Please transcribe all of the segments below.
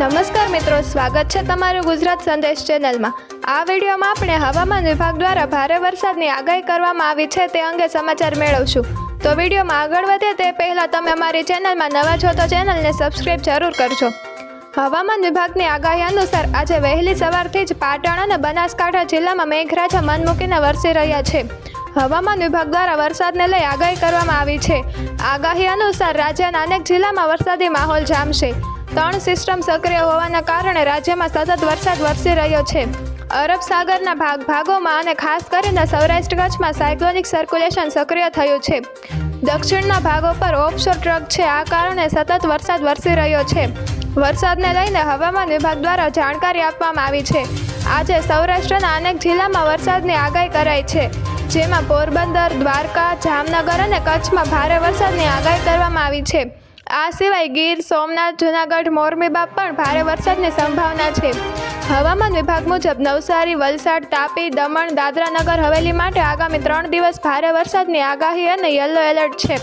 નમસ્કાર મિત્રો, સ્વાગત છે તમારું ગુજરાત સંદેશ ચેનલમાં. આ વિડીયોમાં આપણે હવામાન વિભાગ દ્વારા ભારે વરસાદની આગાહી કરવામાં આવી છે તે અંગે સમાચાર મેળવશું. તો વિડીયોમાં આગળ વધે તે પહેલાં તમે અમારી ચેનલમાં નવા છો તો ચેનલને સબસ્ક્રાઈબ જરૂર કરજો. હવામાન વિભાગની આગાહી અનુસાર આજે વહેલી સવારથી જ પાટણ અને બનાસકાંઠા જિલ્લામાં મેઘરાજા મન મૂકીને વરસી રહ્યા છે. હવામાન વિભાગ દ્વારા વરસાદને લઈ આગાહી કરવામાં આવી છે. આગાહી અનુસાર રાજ્યના અનેક જિલ્લામાં વરસાદી માહોલ જામશે. ત્રણ સિસ્ટમ સક્રિય હોવાના કારણે રાજ્યમાં સતત વરસાદ વરસી રહ્યો છે. અરબ સાગરના ભાગ ભાગોમાં અને ખાસ કરીને સૌરાષ્ટ્ર કચ્છમાં સાયક્લોનિક સર્ક્યુલેશન સક્રિય થયું છે. દક્ષિણના ભાગો પર ઓફશોર ટ્રક છે. આ કારણે સતત વરસાદ વરસી રહ્યો છે. વરસાદને લઈને હવામાન વિભાગ દ્વારા જાણકારી આપવામાં આવી છે. આજે સૌરાષ્ટ્રના અનેક જિલ્લામાં વરસાદની આગાહી કરાઈ છે. જેમાં પોરબંદર, દ્વારકા, જામનગર અને કચ્છમાં ભારે વરસાદની આગાહી કરવામાં આવી છે. આ સિવાય ગીર, સોમનાથ, જૂનાગઢ, મોરબીમાં પણ ભારે વરસાદની સંભાવના છે. હવામાન વિભાગ મુજબ નવસારી, વલસાડ, તાપી, દમણ દાદરા નગર હવેલી માટે આગામી ત્રણ દિવસ ભારે વરસાદની આગાહી અને યલો એલર્ટ છે.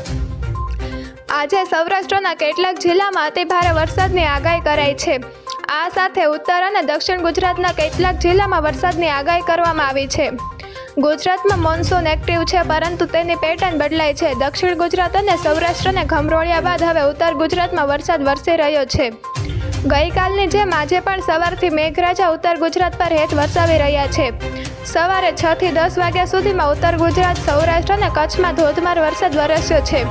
આજે સૌરાષ્ટ્રના કેટલાક જિલ્લામાં અતિભારે વરસાદની આગાહી કરાઈ છે. આ સાથે ઉત્તર અને દક્ષિણ ગુજરાતના કેટલાક જિલ્લામાં વરસાદની આગાહી કરવામાં આવી છે. ગુજરાતમાં મોન્સૂન એક્ટિવ છે, પરંતુ તેની પેટર્ન બદલાય છે. દક્ષિણ ગુજરાત અને સૌરાષ્ટ્રને ઘમરોળ્યા બાદ હવે ઉત્તર ગુજરાતમાં વરસાદ વરસી રહ્યો છે. ગઈકાલની જેમ આજે પણ સવારથી મેઘરાજા ઉત્તર ગુજરાત પર હેત વરસાવી રહ્યા છે. સવારે છ થી દસ વાગ્યા સુધીમાં ઉત્તર ગુજરાત, સૌરાષ્ટ્ર અને કચ્છમાં ધોધમાર વરસાદ વરસ્યો છે.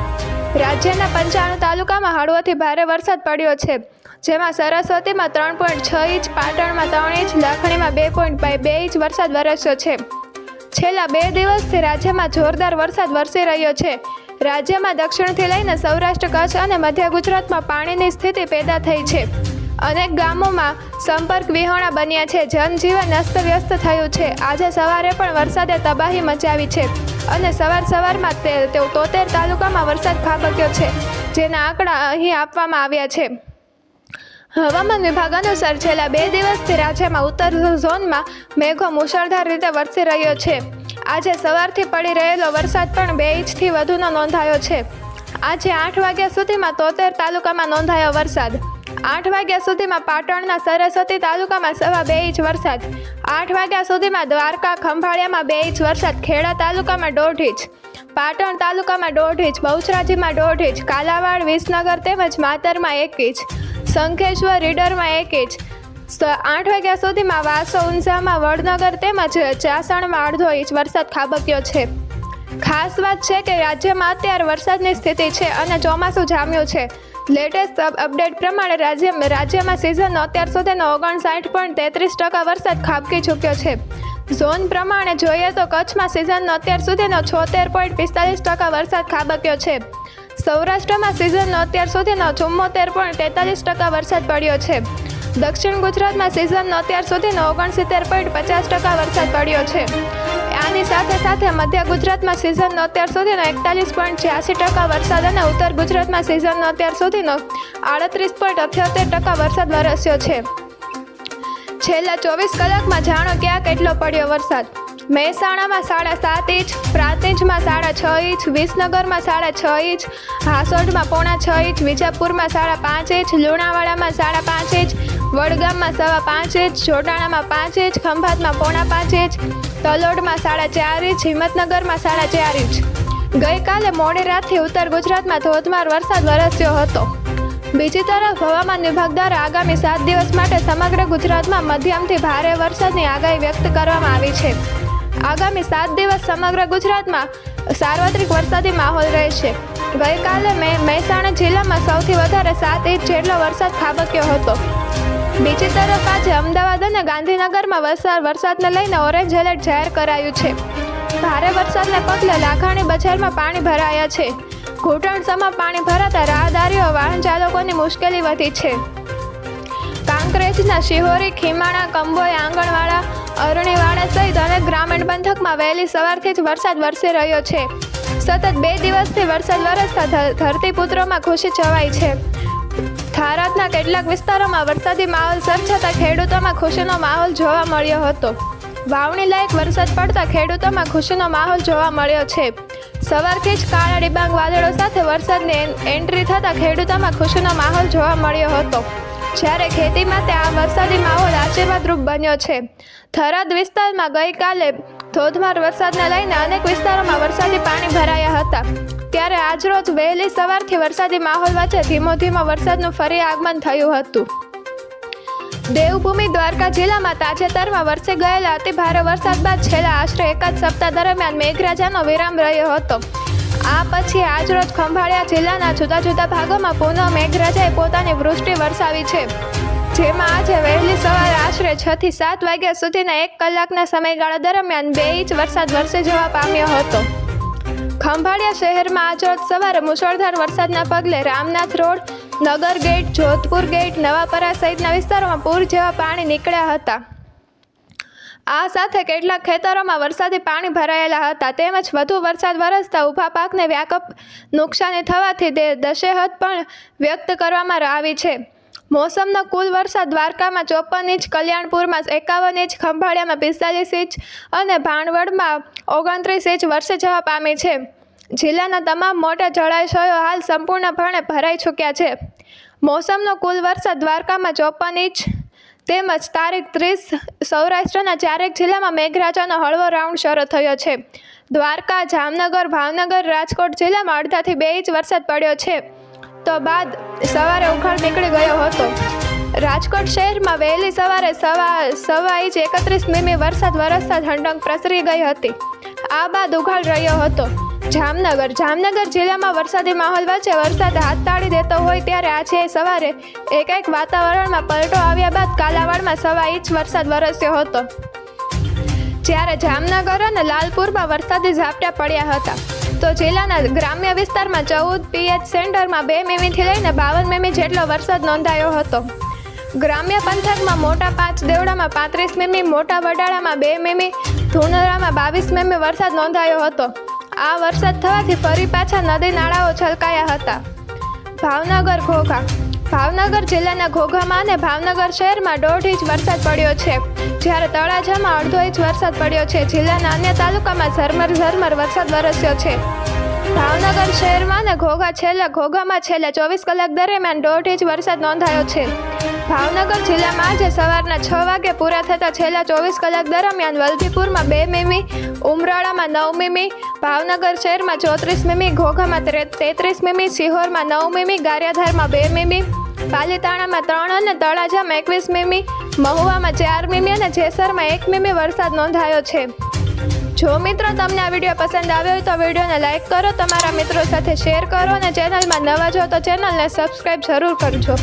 રાજ્યના પંચાણું તાલુકામાં હળવોથી ભારે વરસાદ પડ્યો છે. જેમાં સરસ્વતીમાં ત્રણ પોઈન્ટ છ ઇંચ, પાટણમાં ત્રણ ઇંચ, લાખણીમાં બે પોઈન્ટ બે ઇંચ વરસાદ વરસ્યો છે. છેલ્લા બે દિવસથી રાજ્યમાં જોરદાર વરસાદ વરસી રહ્યો છે. રાજ્યમાં દક્ષિણથી લઈને સૌરાષ્ટ્ર, કચ્છ અને મધ્ય ગુજરાતમાં પાણીની સ્થિતિ પેદા થઈ છે. અનેક ગામોમાં સંપર્ક વિહોણા બન્યા છે. જનજીવન અસ્તવ્યસ્ત થયું છે. આજે સવારે પણ વરસાદે તબાહી મચાવી છે અને સવાર સવારમાં તેઓ તોતેર તાલુકામાં વરસાદ ખાબક્યો છે, જેના આંકડા અહીં આપવામાં આવ્યા છે. હવામાન વિભાગ અનુસાર છેલ્લા બે દિવસથી રાજ્યમાં ઉત્તર ઝોનમાં મેઘો મુશળધાર રીતે વરસી રહ્યો છે. આજે સવારથી પડી રહેલો વરસાદ પણ બે ઇંચથી વધુનો નોંધાયો છે. આજે આઠ વાગ્યા સુધીમાં તોતેર તાલુકામાં નોંધાયો વરસાદ. આઠ વાગ્યા સુધીમાં પાટણના સરસ્વતી તાલુકામાં સવા બે ઇંચ વરસાદ. આઠ વાગ્યા સુધીમાં દ્વારકા, ખંભાળિયામાં બે ઇંચ વરસાદ. ખેડા તાલુકામાં દોઢ ઇંચ. પાટણ તાલુકામાં દોઢ ઇંચ. બહુચરાજીમાં દોઢ ઇંચ. કાલાવાડ, વિસનગર તેમજ માતરમાં એક ઇંચ. શંખેશ્વર રીડરમાં એક સ- આઠ વાગ્યા સુધીમાં વાસો ઊંઝામાં વડનગર તેમજ ચાસણમાં અડધો ઇંચ વરસાદ ખાબક્યો છે. ખાસ વાત છે કે રાજ્યમાં અત્યારે વરસાદની સ્થિતિ છે અને ચોમાસું જામ્યું છે. લેટેસ્ટ અપડેટ પ્રમાણે રાજ્ય, રાજ્યમાં સિઝનનો અત્યાર સુધીનો ઓગણસાઠ પોઈન્ટ તેત્રીસ ટકા વરસાદ ખાબકી ચૂક્યો છે. ઝોન પ્રમાણે જોઈએ તો કચ્છમાં સિઝનનો અત્યાર સુધીનો છોતેર પોઈન્ટ પિસ્તાલીસ ટકા વરસાદ ખાબક્યો છે. સૌરાષ્ટ્રમાં સિઝનનો અત્યાર સુધીનો ચુમ્મોતેર પોઈન્ટ તેતાલીસ ટકા વરસાદ પડ્યો છે. દક્ષિણ ગુજરાતમાં સિઝનનો અત્યાર સુધીનો ઓગણસિત્તેર પોઈન્ટ પચાસ ટકા વરસાદ પડ્યો છે. આની સાથે સાથે મધ્ય ગુજરાતમાં સિઝનનો અત્યાર સુધીનો એકતાલીસ પોઈન્ટ છ્યાસી ટકા વરસાદ અને ઉત્તર ગુજરાતમાં સિઝનનો અત્યાર સુધીનો આડત્રીસ પોઈન્ટ અઠ્યોતેર ટકા વરસાદ વરસ્યો છે. છેલ્લા ચોવીસ કલાકમાં જાણો ક્યાં કેટલો પડ્યો વરસાદ? મહેસાણામાં સાડા સાત ઇંચ, પ્રાંતિજમાં સાડા છ ઇંચ, વિસનગરમાં સાડા છ ઇંચ હાસોડમાં પોણા છ ઇંચ, વિજાપુરમાં સાડા પાંચ ઇંચ, લુણાવાડામાં સાડા પાંચ ઇંચ, વડગામમાં સવા પાંચ ઇંચ જોટાણામાં પાંચ ઇંચ, ખંભાતમાં પોણા પાંચ ઇંચ, તલોડમાં સાડા ચાર ઇંચ, હિંમતનગરમાં સાડા ચાર ઇંચ. ગઈકાલે મોડી રાતથી ઉત્તર ગુજરાતમાં ધોધમાર વરસાદ વરસ્યો હતો. બીજી તરફ હવામાન વિભાગ દ્વારા આગામી સાત દિવસ માટે સમગ્ર ગુજરાતમાં મધ્યમથી ભારે વરસાદની આગાહી વ્યક્ત કરવામાં આવી છે. આગામી સાત દિવસ સમગ્ર ગુજરાતમાં સાર્વત્રિક વરસાદી માહોલ રહેશે ગઈકાલે મેં મહેસાણા જિલ્લામાં સૌથી વધારે સાત ઇંચ જેટલો વરસાદ ખાબક્યો હતો. બીજી તરફ આજે અમદાવાદ અને ગાંધીનગરમાં વરસાદ વરસાદને લઈને ઓરેન્જ એલર્ટ જાહેર કરાયું છે. ભારે વરસાદને પગલે લાખાણી બજારમાં પાણી ભરાયા છે. ઘૂંટણસમાં પાણી ભરાતા રાહદારીઓ, વાહન ચાલકોની મુશ્કેલી વધી છે. કાંકરેજના શિહોરી, ખીમાણા, કંબોય, આંગણવાડા અરણીવાડા સહિત અનેક ગ્રામીણ પંથકમાં વહેલી સવારથી જ વરસાદ વરસી રહ્યો છે. સતત બે દિવસથી વરસાદ વરસતા ધરતીપુત્રોમાં ખુશી છવાઈ છે. ભારતના કેટલાક વિસ્તારોમાં વરસાદી માહોલ સર્જાતા ખેડૂતોમાં ખુશીનો માહોલ જોવા મળ્યો હતો. વાવણી લાયક વરસાદ પડતા ખેડૂતોમાં ખુશીનો માહોલ જોવા મળ્યો છે. સવારથી જ કાળા ડિબાંગ વાદળો સાથે વરસાદની એન- એન્ટ્રી થતાં ખેડૂતોમાં ખુશીનો માહોલ જોવા મળ્યો હતો. જ્યારે ખેતી માટે આ વરસાદી માહોલ આશીર્વાદરૂપ બન્યો છે. થરાદ વિસ્તારમાં ગઈકાલે ધોધમાર વરસાદને લઈને અનેક વિસ્તારોમાં વરસાદી પાણી ભરાયા હતા. ત્યારે આજરોજ વહેલી સવારથી વરસાદી માહોલ વચ્ચે ધીમો ધીમો વરસાદનું ફરી આગમન થયું હતું. દેવભૂમિ દ્વારકા જિલ્લામાં તાજેતરમાં વરસી ગયેલા અતિભારે વરસાદ બાદ છેલ્લા આશરે એકાદ સપ્તાહ દરમિયાન મેઘરાજાનો વિરામ રહ્યો હતો. આ પછી આજરોજ ખંભાળિયા જિલ્લાના જુદા જુદા ભાગોમાં પુનઃ મેઘરાજાએ પોતાની વૃષ્ટિ વરસાવી છે. જેમાં આજે વહેલી સવારે આશરે છ થી સાત વાગ્યા સુધીના એક કલાકના સમયગાળા દરમિયાન બે ઇંચ વરસાદ વરસી જવા પામ્યો હતો. ખંભાળિયા શહેરમાં આજ રોજ સવારે મુશળધાર વરસાદના પગલે Ramnath road, Nagar gate, Jodhpur gate, Navapara સહિતના વિસ્તારોમાં પૂર જેવા પાણી નીકળ્યા હતા. આ સાથે કેટલાક ખેતરોમાં વરસાદી પાણી ભરાયેલા હતા. તેમજ વધુ વરસાદ વરસતા ઊભા પાકને વ્યાપક નુકસાની થવાથી તે દશેહત પણ વ્યક્ત કરવામાં આવી છે. મોસમનો કુલ વરસાદ દ્વારકામાં ચોપન ઇંચ, કલ્યાણપુરમાં એકાવન ઇંચ, ખંભાળિયામાં પિસ્તાલીસ ઇંચ અને ભાણવડમાં ઓગણત્રીસ ઇંચ વર્ષે જવા પામી છે. જિલ્લાના તમામ મોટા જળાશયો હાલ સંપૂર્ણપણે ભરાઈ ચૂક્યા છે. મોસમનો કુલ વરસાદ દ્વારકામાં ચોપન ઇંચ તેમજ તારીખ ત્રીસ સૌરાષ્ટ્રના ચારેક જિલ્લામાં મેઘરાજાનો હળવો રાઉન્ડ શરૂ થયો છે. દ્વારકા, જામનગર, ભાવનગર, રાજકોટ જિલ્લામાં અડધાથી બે ઇંચ વરસાદ પડ્યો છે. તો બાદ સવારે ઉખાડ નીકળી ગયો હતો. રાજકોટ શહેરમાં વહેલી સવારે સવા સવા ઇંચ એકત્રીસ મીમી વરસાદ વરસતા ઠંડક પ્રસરી ગઈ હતી. આ બાદ ઉઘાડ રહ્યો હતો. જામનગર જામનગર જિલ્લામાં વરસાદી માહોલ વચ્ચે વરસાદ હાથ તાળી દેતો હોય ત્યારે આજે સવારે એકાએક વાતાવરણમાં પલટો આવ્યા બાદ કાલાવાડમાં સવા ઇંચ વરસાદ વરસ્યો હતો. જ્યારે જામનગર અને લાલપુરમાં વરસાદી ઝાપટા પડ્યા હતા. તો જિલ્લાના ગ્રામ્ય વિસ્તારમાં ચૌદ પીએચ સેન્ટરમાં બે મીમીથી લઈને બાવન મીમી જેટલો વરસાદ નોંધાયો હતો. ગ્રામ્ય પંથકમાં મોટા પાંચ દેવડામાં પાંત્રીસ મીમી, મોટા વડાળામાં બે મીમી, ધુનરામાં બાવીસ મીમી વરસાદ નોંધાયો હતો. આ વરસાદ થવાથી ફરી પાછા નદી નાળાઓ છલકાયા હતા. ભાવનગર ઘોઘા. ભાવનગર જિલ્લાના ઘોઘામાં અને ભાવનગર શહેરમાં દોઢ ઇંચ વરસાદ પડ્યો છે. જ્યારે તળાજામાં અડધો ઇંચ વરસાદ પડ્યો છે. જિલ્લાના અન્ય તાલુકામાં ઝરમર ઝરમર વરસાદ વરસ્યો છે. ભાવનગર શહેરમાં અને ઘોઘા છેલ્લા, ઘોઘામાં છેલ્લા ચોવીસ કલાક દરમિયાન દોઢ ઇંચ વરસાદ નોંધાયો છે. ભાવનગર જિલ્લામાં આજે સવારના છ વાગે પૂરા થતા છેલ્લા ચોવીસ કલાક દરમિયાન વલભીપુરમાં બે મીમી, ઉમરાળામાં નવ મીમી ભાવનગર શહેરમાં ચોત્રીસ મીમી, ઘોઘામાં તેત્રીસ મીમી, સિહોરમાં નવ મીમી, ગારિયાધારમાં બે મીમી, પાલીતાણામાં ત્રણ અને તળાજામાં એકવીસ મીમી, મહુવામાં ચાર મીમી અને જેસરમાં એક મીમી વરસાદ નોંધાયો છે. જો મિત્રો તમને આ વીડિયો પસંદ આવ્યો હોય તો વિડીયોને લાઇક કરો, તમારા મિત્રો સાથે શેર કરો અને ચેનલમાં નવા જો તો ચેનલને સબસ્ક્રાઈબ જરૂર કરજો.